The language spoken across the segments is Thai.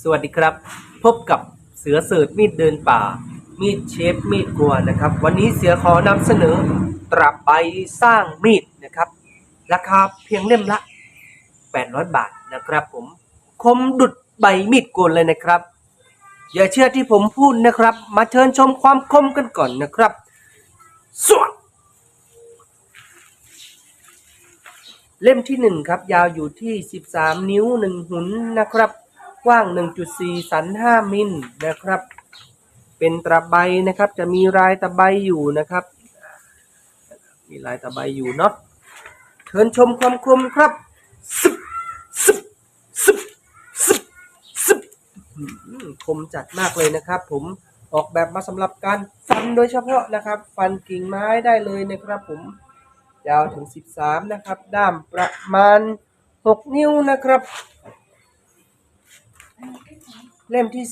สวัสดีครับ พบกับเสือเสิร์ชมีดเดินป่า มีดเชฟมีดกลัวนะครับ วันนี้เสือขอนำเสนอตรับใบสร้างมีดนะครับ ราคาเพียงเล่มละ 800 บาทนะครับผมคมดุดใบมีดโกนเลยนะครับ อย่าเชื่อที่ผมพูดนะครับ มาเชิญชมความคมกันก่อนนะครับสวดเล่มที่หนึ่งครับ ยาวอยู่ที่ 13 นิ้ว1หุนนะครับ กว้าง 1.4 สัน 5 มิลนะครับ เป็นตะไบนะครับ จะมีลายตะไบอยู่นะครับ มีลายตะไบอยู่เนาะเชิญชมความคมครับซึบซึบซึบซึบซึบคมจัดมากเลยนะครับ ผมออกแบบมาสำหรับการฟันโดยเฉพาะนะครับ ฟันกิ่งไม้ได้เลยนะครับ ผมยาวถึง 13 นะครับ ด้ามประมาณ 6 นิ้วนะครับ เล่มที่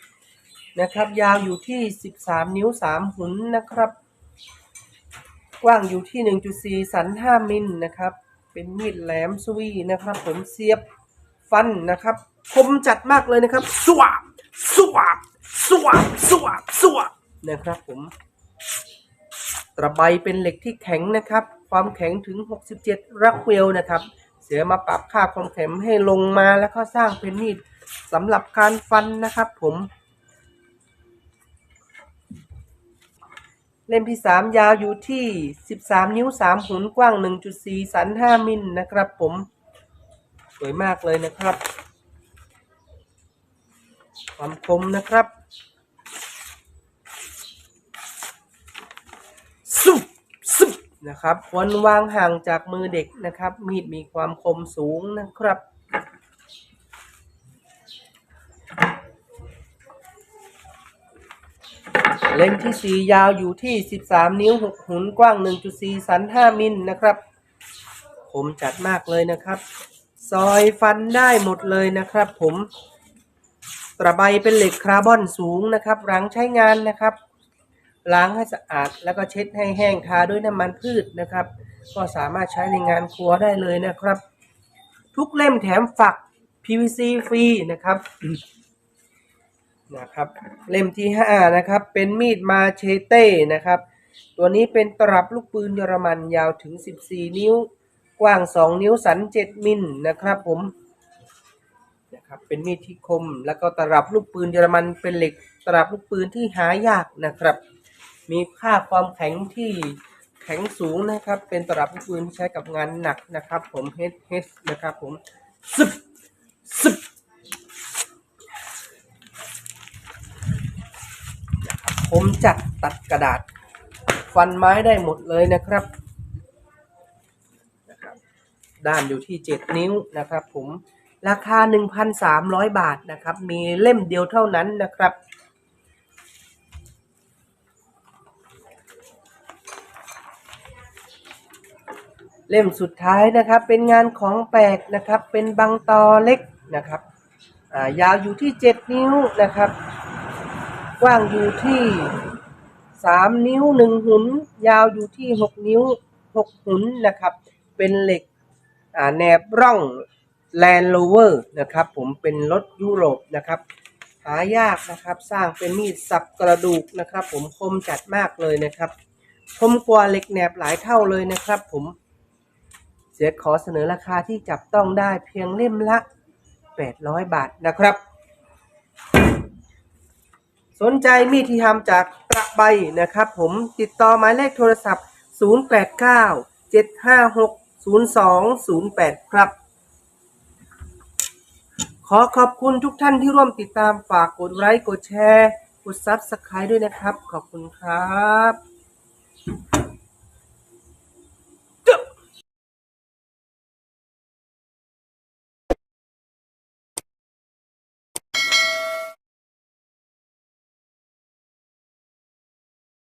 2นะครับ ยาวอยู่ที่13นิ้ว3หุนนะครับ กว้างอยู่ที่1.4สัน5มิลนะครับ เป็นมีดแหลมสวีนะครับ ผมเสียบฟันนะครับ คมจัดมากเลยนะครับ สวบสวบสวบสวบสวบนะครับผมตะไบเป็นเหล็กที่แข็งนะครับ ความแข็งถึง 67 รักเวลนะครับ เสือมาปรับค่าความแข็งให้ลงมาแล้วก็สร้างเป็นมีด สำหรับการฟันนะครับผม เล่มที่ 3 ยาวอยู่ที่ 13 นิ้ว 3 หุนกว้าง 1.4 สัน 5 มิลนะครับผม สวยมากเลยนะครับ ความคมนะครับสุบสุบนะครับควรวางห่างจากมือเด็กนะครับ มีดมีความคมสูงนะครับ เล่มที่ 4 ยาวอยู่ที่ 13 นิ้ว 6 หุนกว้าง 1.4 สัน 5 มิลนะครับคมจัดมากเลยนะครับ ซอยฟันได้หมดเลยนะครับผมตระไบเป็นเหล็กคาร์บอนสูงนะครับหลังใช้งานนะครับ ล้างให้สะอาดแล้วก็เช็ดให้แห้งทาด้วยน้ำมันพืชนะครับ ก็สามารถใช้ในงานครัวได้เลยนะครับ ทุกเล่มแถมฝัก PVC ฟรีนะครับ นะครับเล่มที่5นะครับเป็นมีดมาเชเต้นะครับตัวนี้เป็นตลับลูกปืนเยอรมันยาวถึง 14 นิ้ว กว้าง 2 นิ้วสัน 7 มิลนะครับผมนะครับเป็นมีดที่คม แล้วก็ตลับลูกปืนเยอรมันเป็นเหล็กตลับลูกปืนที่หายากนะครับ มีค่าความแข็งที่แข็งสูงนะครับ เป็นตลับลูกปืนใช้กับงานหนักนะครับ ผม HS นะครับผมซึบ ผมจัดตัดกระดาษ ฟันไม้ได้หมดเลยนะครับนะครับ ด้านอยู่ที่ 7 นิ้วนะครับ ผมราคา 1,300 บาทนะครับ มีเล่มเดียวเท่านั้นนะครับเล่มสุดท้ายนะครับเป็นงานของแปลกนะครับเป็นบางตอเล็กนะครับอ่ายาวอยู่ที่ 7 นิ้วนะครับ กว้างอยู่ที่3นิ้ว1หุน ยาวอยู่ที่6นิ้ว6หุนนะครับ เป็นเหล็กอ่าแนบร่อง Land Rover นะครับ ผมเป็นรถยุโรปนะครับ หายากนะครับ สร้างเป็นมีดสับกระดูกนะครับ ผมคมจัดมากเลยนะครับคมกว่าเหล็กแหนบหลายเท่าเลยนะครับ ผม เสียขอเสนอราคาที่จับต้องได้เพียงเล่มละ 800 บาทนะครับ สนใจมีดที่ทำจากตะไบนะครับผมติดต่อหมายเลขโทรศัพท์ 089 756 0208 ครับ ขอขอบคุณทุกท่านที่ร่วมติดตามฝากกดไลค์กดแชร์ กดซับสไครต์ด้วยนะครับ ขอบคุณครับ